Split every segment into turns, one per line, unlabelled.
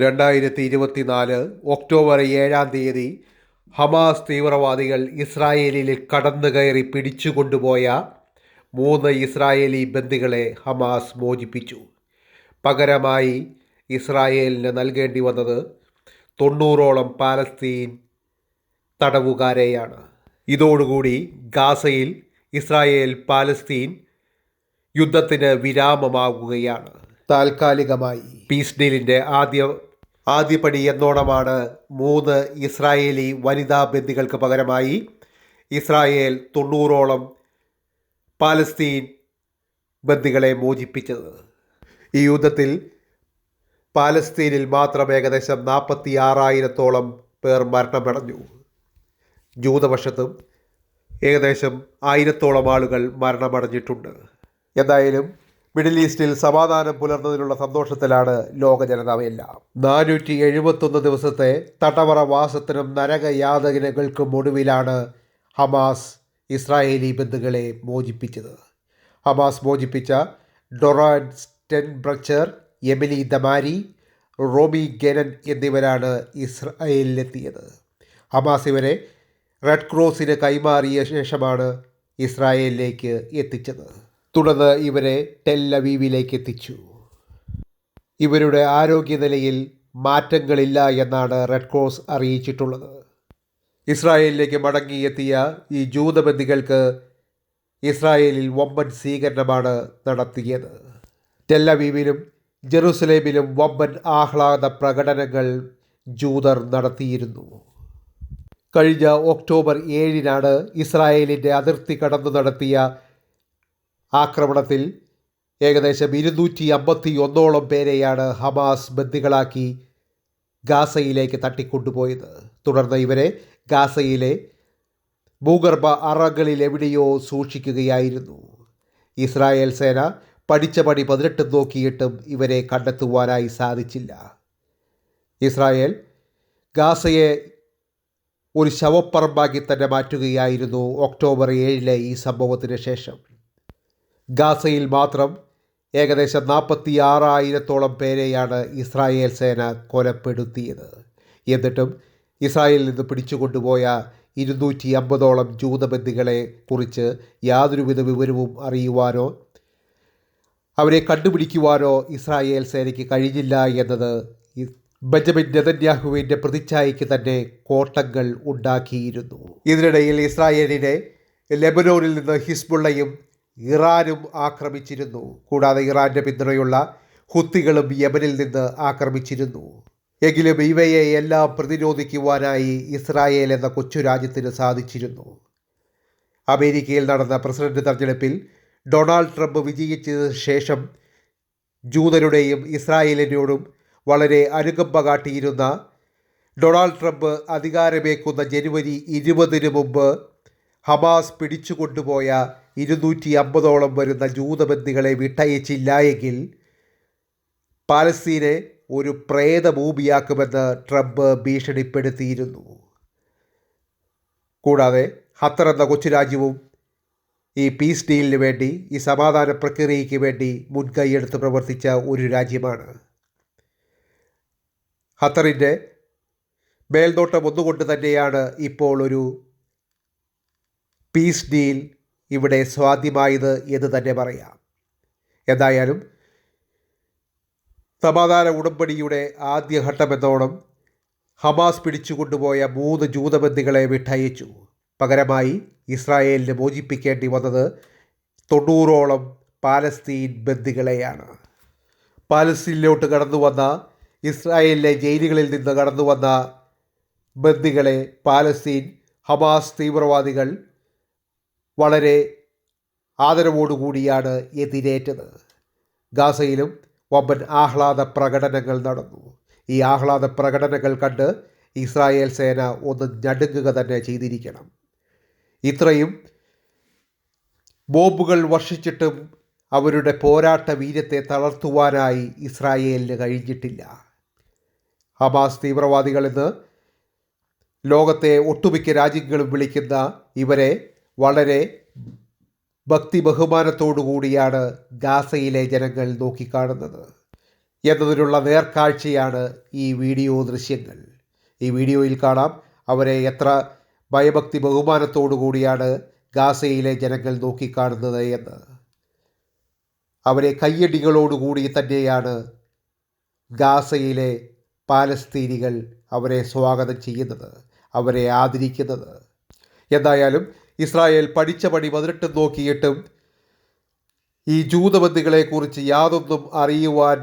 രണ്ടായിരത്തി ഇരുപത്തിനാല് ഒക്ടോബർ ഏഴാം തീയതി ഹമാസ് തീവ്രവാദികൾ ഇസ്രായേലിൽ കടന്നു കയറി പിടിച്ചുകൊണ്ടുപോയ മൂന്ന് ഇസ്രായേലി ബന്ദികളെ ഹമാസ് മോചിപ്പിച്ചു. പകരമായി ഇസ്രായേലിന് നൽകേണ്ടി വന്നത് തൊണ്ണൂറോളം പാലസ്തീൻ തടവുകാരെയാണ്. ഇതോടുകൂടി ഗാസയിൽ ഇസ്രായേൽ പാലസ്തീൻ യുദ്ധത്തിന് വിരാമമാകുകയാണ് താൽക്കാലികമായി. പീസ് ഡീലിന്റെ ആദ്യ ആദ്യപടി എന്നോണമാണ് മൂന്ന് ഇസ്രായേലി വനിതാ ബന്ദികൾക്ക് പകരമായി ഇസ്രായേൽ തൊണ്ണൂറോളം പാലസ്തീൻ ബന്ദികളെ മോചിപ്പിച്ചത്. ഈ യുദ്ധത്തിൽ പാലസ്തീനിൽ മാത്രം ഏകദേശം നാൽപ്പത്തി ആറായിരത്തോളം പേർ മരണമടഞ്ഞു. ജൂതപക്ഷത്തും ഏകദേശം ആയിരത്തോളം ആളുകൾ മരണമടഞ്ഞിട്ടുണ്ട്. എന്തായാലും മിഡിൽ ഈസ്റ്റിൽ സമാധാനം പുലർന്നതിലുള്ള സന്തോഷത്തിലാണ് ലോക ജനതാവയെല്ലാം നാനൂറ്റി എഴുപത്തൊന്ന് ദിവസത്തെ തടവറ വാസത്തിനും നരകയാതകനകൾക്കും ഒടുവിലാണ് ഹമാസ് ഇസ്രായേലി ബന്ധുക്കളെ മോചിപ്പിച്ചത്. Hamas മോചിപ്പിച്ച Doron Steinbrecher Emily Damari Romi Gonen എന്നിവരാണ് ഇസ്രായേലിലെത്തിയത്. ഹമാസ് ഇവരെ റെഡ് ക്രോസിന് കൈമാറിയ ശേഷമാണ് ഇസ്രായേലിലേക്ക് എത്തിച്ചത്. തുടർന്ന് ഇവരെ ടെല്ലവീവിലേക്ക് എത്തിച്ചു ഇവരുടെ ആരോഗ്യനിലയിൽ മാറ്റങ്ങളില്ല എന്നാണ് റെഡ് ക്രോസ് അറിയിച്ചിട്ടുള്ളത്. ഇസ്രായേലിലേക്ക് മടങ്ങിയെത്തിയ ഈ ജൂതബന്ദികൾക്ക് ഇസ്രായേലിൽ വമ്പൻ സ്വീകരണമാണ് നടത്തിയത്. ടെല്ലവീവിലും ജെറുസലേമിലും വമ്പൻ ആഹ്ലാദ പ്രകടനങ്ങൾ ജൂതർ നടത്തിയിരുന്നു. കഴിഞ്ഞ ഒക്ടോബർ ഏഴിനാണ് ഇസ്രായേലിന്റെ അതിർത്തി കടന്നു നടത്തിയ ആക്രമണത്തിൽ ഏകദേശം ഇരുന്നൂറ്റി അമ്പത്തി ഒന്നോളം പേരെയാണ് ഹമാസ് ബന്ദികളാക്കി ഗാസയിലേക്ക് തട്ടിക്കൊണ്ടുപോയത്. തുടർന്ന് ഇവരെ ഗാസയിലെ ഭൂഗർഭ അറകളിൽ എവിടെയോ സൂക്ഷിക്കുകയായിരുന്നു. ഇസ്രായേൽ സേന പഠിച്ച പടി പതിനെട്ട് നോക്കിയിട്ടും ഇവരെ കണ്ടെത്തുവാനായി സാധിച്ചില്ല. ഇസ്രായേൽ ഗാസയെ ഒരു ശവപ്പറമ്പാക്കി തന്നെ മാറ്റുകയായിരുന്നു ഒക്ടോബർ ഏഴിലെ ഈ സംഭവത്തിന് ശേഷം. ഗാസയിൽ മാത്രം ഏകദേശം നാൽപ്പത്തി ആറായിരത്തോളം പേരെയാണ് ഇസ്രായേൽ സേന കൊലപ്പെടുത്തിയത്. എന്നിട്ടും ഇസ്രായേലിൽ നിന്ന് പിടിച്ചുകൊണ്ടുപോയ ഇരുന്നൂറ്റി അമ്പതോളം ജൂതബന്ദികളെ കുറിച്ച് യാതൊരുവിധ വിവരവും അറിയുവാനോ അവരെ കണ്ടുപിടിക്കുവാനോ ഇസ്രായേൽ സേനയ്ക്ക് കഴിഞ്ഞില്ല എന്നത് ബെഞ്ചമിൻ നെതന്യാഹുവിന്റെ പ്രതിച്ഛായയ്ക്ക് തന്നെ കോട്ടങ്ങൾ ഉണ്ടാക്കിയിരുന്നു. ഇതിനിടയിൽ ഇസ്രായേലിനെ ലെബനോനിൽ നിന്ന് ഹിസ്ബുള്ളയും ഇറാനും ആക്രമിച്ചിരുന്നു. കൂടാതെ ഇറാന്റെ പിന്തുണയുള്ള ഹുത്തികളും യമനിൽ നിന്ന് ആക്രമിച്ചിരുന്നു. എങ്കിലും ഇവയെ എല്ലാം പ്രതിരോധിക്കുവാനായി ഇസ്രായേൽ എന്ന കൊച്ചു രാജ്യത്തിന് സാധിച്ചിരുന്നു. അമേരിക്കയിൽ നടന്ന പ്രസിഡന്റ് തെരഞ്ഞെടുപ്പിൽ ഡൊണാൾഡ് ട്രംപ് വിജയിച്ചതിന് ശേഷം ജൂതരുടെയും ഇസ്രായേലിനോടും വളരെ അനുകമ്പ കാട്ടിയിരുന്ന ഡൊണാൾഡ് ട്രംപ് അധികാരമേക്കുന്ന ജനുവരി ഇരുപതിന് മുമ്പ് ഹമാസ് പിടിച്ചുകൊണ്ടുപോയ ഇരുന്നൂറ്റി അമ്പതോളം വരുന്ന ജൂതബന്ദികളെ വിട്ടയച്ചില്ല എങ്കിൽ പാലസ്തീനെ ഒരു പ്രേതഭൂമിയാക്കുമെന്ന് ട്രംപ് ഭീഷണിപ്പെടുത്തിയിരുന്നു. കൂടാതെ ഖത്തർ എന്ന കൊച്ചു രാജ്യവും ഈ പീസ് ഡീലിന് വേണ്ടി ഈ സമാധാന പ്രക്രിയയ്ക്ക് വേണ്ടി മുൻകൈയെടുത്ത് പ്രവർത്തിച്ച ഒരു രാജ്യമാണ്. ഖത്തറിന്റെ മേൽനോട്ടം ഒന്നുകൊണ്ട് തന്നെയാണ് ഇപ്പോൾ ഒരു പീസ് ഡീൽ ഇവിടെ സാധ്യമായത് എന്ന് തന്നെ പറയാം. എന്തായാലും സമാധാന ഉടമ്പടിയുടെ ആദ്യഘട്ടമെന്നോണം ഹമാസ് പിടിച്ചുകൊണ്ടുപോയ മൂന്ന് ജൂതബന്ദികളെ വിട്ടയച്ചു. പകരമായി ഇസ്രായേലിന് മോചിപ്പിക്കേണ്ടി വന്നത് തൊണ്ണൂറോളം പാലസ്തീൻ ബന്ദികളെയാണ് പാലസ്തീനിലോട്ട് കടന്നു വന്ന ഇസ്രായേലിലെ ജയിലുകളിൽ നിന്ന് കടന്നു വന്ന ബന്ദികളെ പാലസ്തീൻ ഹമാസ് തീവ്രവാദികൾ വളരെ ആദരവോടുകൂടിയാണ് എതിരേറ്റത്. ഗാസയിലും വമ്പൻ ആഹ്ലാദ പ്രകടനങ്ങൾ നടന്നു. ഈ ആഹ്ലാദ പ്രകടനങ്ങൾ കണ്ട് ഇസ്രായേൽ സേന ഒന്ന് ഞടുങ്ങുക തന്നെ ചെയ്തിരിക്കണം. ഇത്രയും ബോംബുകൾ വർഷിച്ചിട്ടും അവരുടെ പോരാട്ട വീര്യത്തെ തളർത്തുവാനായി ഇസ്രായേലിന് കഴിഞ്ഞിട്ടില്ല. ഹമാസ് തീവ്രവാദികളെന്ന് ലോകത്തെ ഒട്ടുമിക്ക രാജ്യങ്ങളും വിളിക്കുന്ന ഇവരെ വളരെ ഭക്തി ബഹുമാനത്തോടു കൂടിയാണ് ഗാസയിലെ ജനങ്ങൾ നോക്കിക്കാണുന്നത്. എന്നതിനുള്ള നേർക്കാഴ്ചയാണ് ഈ വീഡിയോ ദൃശ്യങ്ങൾ. ഈ വീഡിയോയിൽ കാണാം അവരെ എത്ര ഭയഭക്തി ബഹുമാനത്തോടു കൂടിയാണ് ഗാസയിലെ ജനങ്ങൾ നോക്കിക്കാണുന്നത് എന്ന്. അവരെ കയ്യടികളോടുകൂടി തന്നെയാണ് ഗാസയിലെ പാലസ്തീനികൾ അവരെ സ്വാഗതം ചെയ്യുന്നത് അവരെ ആദരിക്കുന്നത്. എന്തായാലും ഇസ്രായേൽ പഠിച്ച പണി പതിനെട്ടും നോക്കിയിട്ടും ഈ ജൂതബന്ധികളെക്കുറിച്ച് യാതൊന്നും അറിയുവാൻ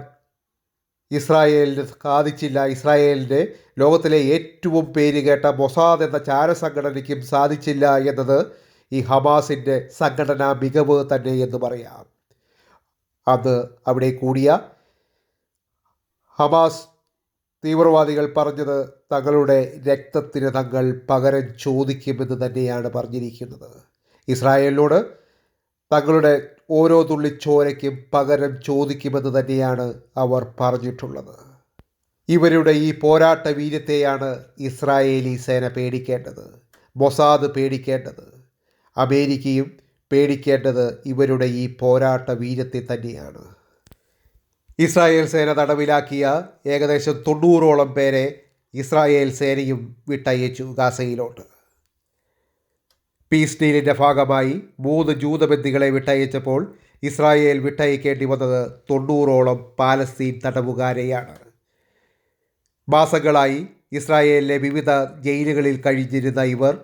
ഇസ്രായേലിന് സാധിച്ചില്ല. ഇസ്രായേലിന്റെ ലോകത്തിലെ ഏറ്റവും പേര് കേട്ട മൊസാദ് എന്ന ചാരസംഘടനയ്ക്കും സാധിച്ചില്ല എന്നത് ഈ ഹമാസിന്റെ സംഘടനാ മികവ് തന്നെ എന്ന് പറയാം. അത് അവിടെ കൂടിയ ഹമാസ് തീവ്രവാദികൾ പറഞ്ഞത് തങ്ങളുടെ രക്തത്തിന് തങ്ങൾ പകരം ചോദിക്കുമെന്ന് തന്നെയാണ് പറഞ്ഞിരിക്കുന്നത്. ഇസ്രായേലിനോട് തങ്ങളുടെ ഓരോ തുള്ളി ചോരയ്ക്കും പകരം ചോദിക്കുമെന്ന് തന്നെയാണ് അവർ പറഞ്ഞിട്ടുള്ളത്. ഇവരുടെ ഈ പോരാട്ട വീര്യത്തെയാണ് ഇസ്രായേലി സേന പേടിക്കേണ്ടത് മൊസാദ് പേടിക്കേണ്ടത്. അമേരിക്കയും പേടിക്കേണ്ടത് ഇവരുടെ ഈ പോരാട്ട വീര്യത്തെ തന്നെയാണ്. ഇസ്രായേൽ സേന തടവിലാക്കിയ ഏകദേശം തൊണ്ണൂറോളം പേരെ ഇസ്രായേൽ സേനയും വിട്ടയച്ചു ഗാസയിലോട്ട്. പീസ് ഡീലിന്റെ ഭാഗമായി മൂന്ന് ജൂതബന്ദികളെ വിട്ടയച്ചപ്പോൾ ഇസ്രായേൽ വിട്ടയക്കേണ്ടി വന്നത് തൊണ്ണൂറോളം പാലസ്തീൻ തടവുകാരെയാണ്. മാസങ്ങളായി ഇസ്രായേലിലെ വിവിധ ജയിലുകളിൽ കഴിഞ്ഞിരുന്ന ഇവർ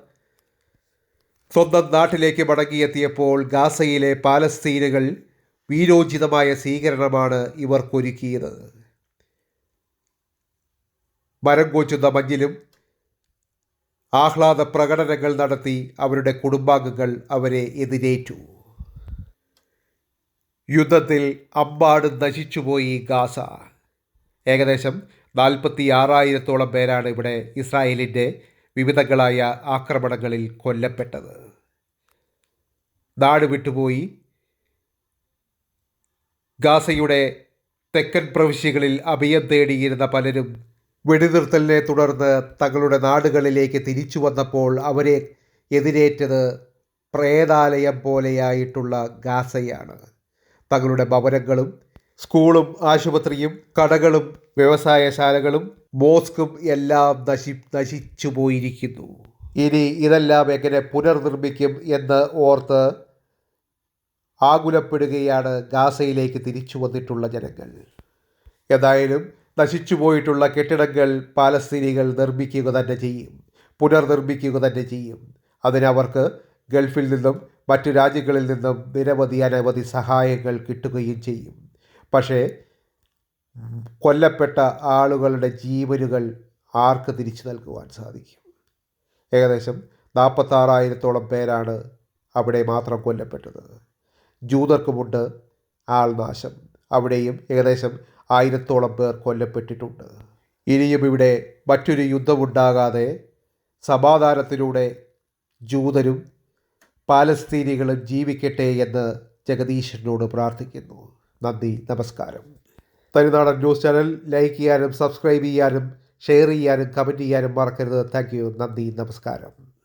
സ്വന്തം നാട്ടിലേക്ക് മടങ്ങിയെത്തിയപ്പോൾ ഗാസയിലെ പാലസ്തീനുകൾ വീരോചിതമായ സ്വീകരണമാണ് ഇവർക്കൊരുക്കിയത്. മരം കോച്ചുന്ന മഞ്ഞിലും ആഹ്ലാദ പ്രകടനങ്ങൾ നടത്തി അവരുടെ കുടുംബാംഗങ്ങൾ അവരെ എതിരേറ്റു. യുദ്ധത്തിൽ അമ്പാട് നശിച്ചുപോയി ഗാസ. ഏകദേശം നാൽപ്പത്തി ആറായിരത്തോളം പേരാണ് ഇവിടെ ഇസ്രായേലിന്റെ വിവിധങ്ങളായ ആക്രമണങ്ങളിൽ കൊല്ലപ്പെട്ടത്. നാട് വിട്ടുപോയി ഗാസയുടെ തെക്കൻ പ്രവിശ്യകളിൽ അഭയം തേടിയിരുന്ന പലരും വെടിനിർത്തലിനെ തുടർന്ന് തങ്ങളുടെ നാടുകളിലേക്ക് തിരിച്ചു വന്നപ്പോൾ അവരെ എതിരേറ്റത് പ്രേതാലയം പോലെയായിട്ടുള്ള ഗാസയാണ്. തങ്ങളുടെ ഭവനങ്ങളും സ്കൂളും ആശുപത്രിയും കടകളും വ്യവസായശാലകളും മോസ്കും എല്ലാം നശി നശിച്ചു പോയിരിക്കുന്നു ഇനി ഇതെല്ലാം എങ്ങനെ പുനർനിർമ്മിക്കും എന്ന് ഓർത്ത് ആകുലപ്പെടുകയാണ് ഗാസയിലേക്ക് തിരിച്ചു വന്നിട്ടുള്ള ജനങ്ങൾ. ഏതായാലും നശിച്ചുപോയിട്ടുള്ള കെട്ടിടങ്ങൾ പാലസ്തീനികൾ നിർമ്മിക്കുക തന്നെ ചെയ്യും. പുനർനിർമ്മിക്കുക തന്നെ ചെയ്യും. അതിനവർക്ക് ഗൾഫിൽ നിന്നും മറ്റു രാജ്യങ്ങളിൽ നിന്നും നിരവധി അനവധി സഹായങ്ങൾ കിട്ടുകയും ചെയ്യും. പക്ഷേ കൊല്ലപ്പെട്ട ആളുകളുടെ ജീവനുകൾ ആർക്ക് തിരിച്ചു നൽകുവാൻ സാധിക്കും? ഏകദേശം നാൽപ്പത്താറായിരത്തോളം പേരാണ് അവിടെ മാത്രം കൊല്ലപ്പെട്ടത്. ജൂതർക്കുമുണ്ട്. ആൾനാശം അവിടെയും ഏകദേശം ആയിരത്തോളം പേർ കൊല്ലപ്പെട്ടിട്ടുണ്ട്. ഇനിയും ഇവിടെ മറ്റൊരു യുദ്ധമുണ്ടാകാതെ സമാധാനത്തിലൂടെ ജൂതരും പാലസ്തീനികളും ജീവിക്കട്ടെ എന്ന് ജഗദീശനോട് പ്രാർത്ഥിക്കുന്നു. നന്ദി നമസ്കാരം. തനിനാടൻ ന്യൂസ് ചാനൽ ലൈക്ക് ചെയ്യാനും സബ്സ്ക്രൈബ് ചെയ്യാനും ഷെയർ ചെയ്യാനും കമന്റ് ചെയ്യാനും മറക്കരുത്. Thank you. നന്ദി നമസ്കാരം.